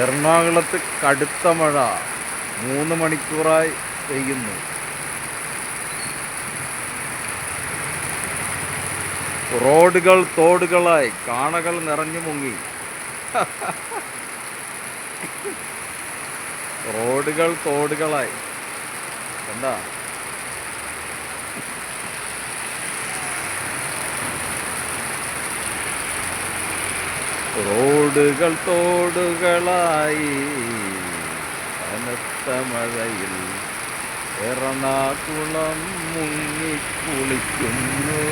എറണാകുളത്ത് കടുത്ത മഴ മൂന്ന് മണിക്കൂറായി പെയ്യുന്നു. റോഡുകൾ തോടുകളായി കാണകൾ നിറഞ്ഞു മുങ്ങി. റോഡുകൾ തോടുകളായി. എന്താ? റോഡുകൾ തോടുകളായി. കനത്ത മഴയിൽ എറണാകുളം മുങ്ങിക്കുളിക്കുന്നു.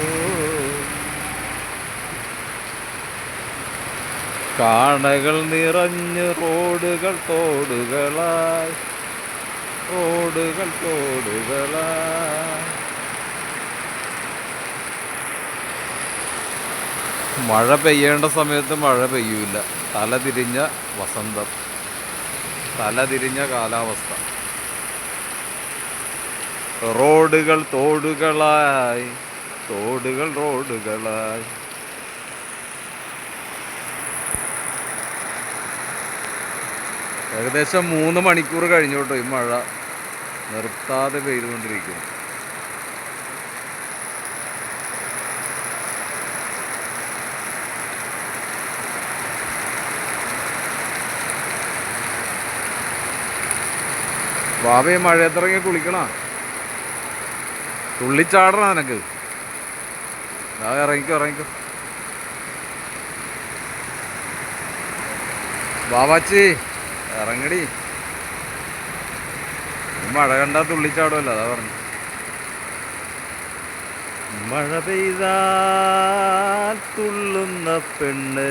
കാണകൾ നിറഞ്ഞ് റോഡുകൾ തോടുകളായി. റോഡുകൾ തോടുകളായി. മഴ പെയ്യേണ്ട സമയത്ത് മഴ പെയ്യൂല തലതിരിഞ്ഞ വസന്തം. തലതിരിഞ്ഞ കാലാവസ്ഥ. റോഡുകൾ തോടുകളായി. തോടുകൾ റോഡുകളായി. ഏകദേശം മൂന്ന് മണിക്കൂർ കഴിഞ്ഞോട്ടോ ഈ മഴ. നിർത്താതെ പെയ്തുകൊണ്ടിരിക്കുന്നു. ബാബയെ മഴയത്തിറങ്ങി കുളിക്കണ? തുള്ളിച്ചാടണ നിനക്ക്? ഇറങ്ങിക്കോ ഇറങ്ങിക്കോ. ബാബാച്ചി ഇറങ്ങടി. മഴ കണ്ടാ തുള്ളിച്ചാടുമല്ലോ അതാ പറഞ്ഞു. മഴ പെയ്താൽ തുള്ളുന്ന പെണ്ണ്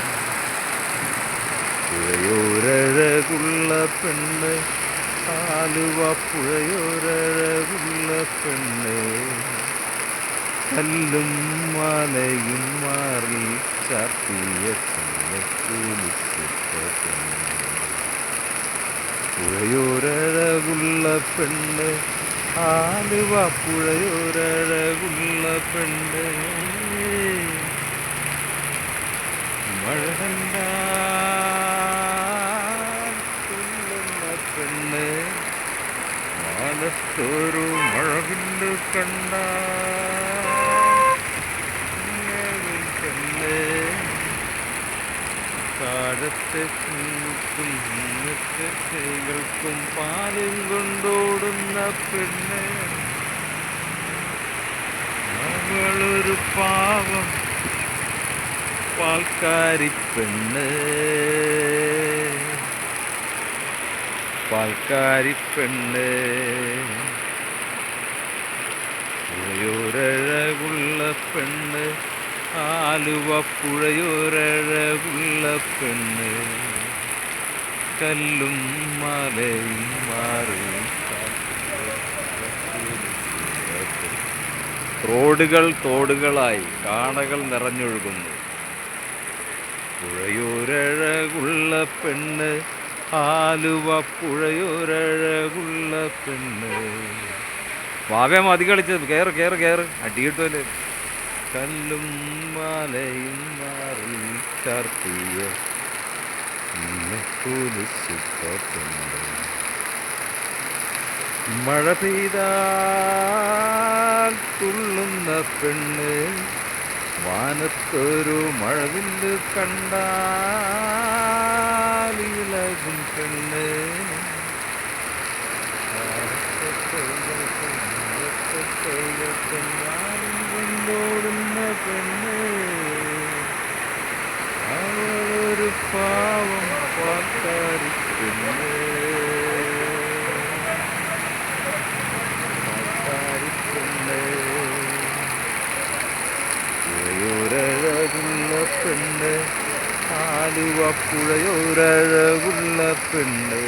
പുഴയോരഴകുള്ള പെണ്ണ് ആലുവ പുഴയോരഴകുള്ള പെണ്ണ്. കല്ലും മലയും മാറി ചാത്തിയ പുഴയോരഴകുള്ള പെണ്ണ് ആലുവ പുഴയോരഴകുള്ള പെണ്ണ്. മഴ കണ്ടാൽ പെണ്ണ് മാനത്തൊരു മഴവില്ലു കണ്ട. താഴത്തെ കുഞ്ഞുക്കും ഇന്നത്തെ കൈകൾക്കും പാലും കൊണ്ടോടുന്ന പെണ്ണ്. അവളൊരു പാവം പാൽക്കാരി പെണ്ണ്. പാൽക്കാരി പെണ്ണ് പുഴയോരഴകുള്ള പെണ്ണ് ആലുവ പുഴയോരഴകുള്ള പെണ്ണ്. കല്ലും മലയും മാറി റോഡുകൾ തോടുകളായി കാണകൾ നിറഞ്ഞൊഴുകുന്നു. പുഴയോരഴകുള്ള പെണ്ണ് ആലുവ പുഴയൊരഴകുള്ള പെണ്ണ്. വാവേ മതി കളിച്ചത്. കയറ് കയറ് കയറ് അടിയിട്ടോൽ കല്ലും മാലയും മാറി ചർത്തിയ മഴ പെയ്താൽ തുള്ളുന്ന പെണ്ണ്. വാനത്തൊരു മഴവില്ല് കണ്ടാലിലകും പെണ്ണ് കൊണ്ടോടുന്ന പെണ്ണ് അവളൊരു പാവം പാക്കാരി പെണ്ണ് പാക്കാരി പെണ്ണ് ഒരഴകുള്ള പെണ്ണ്.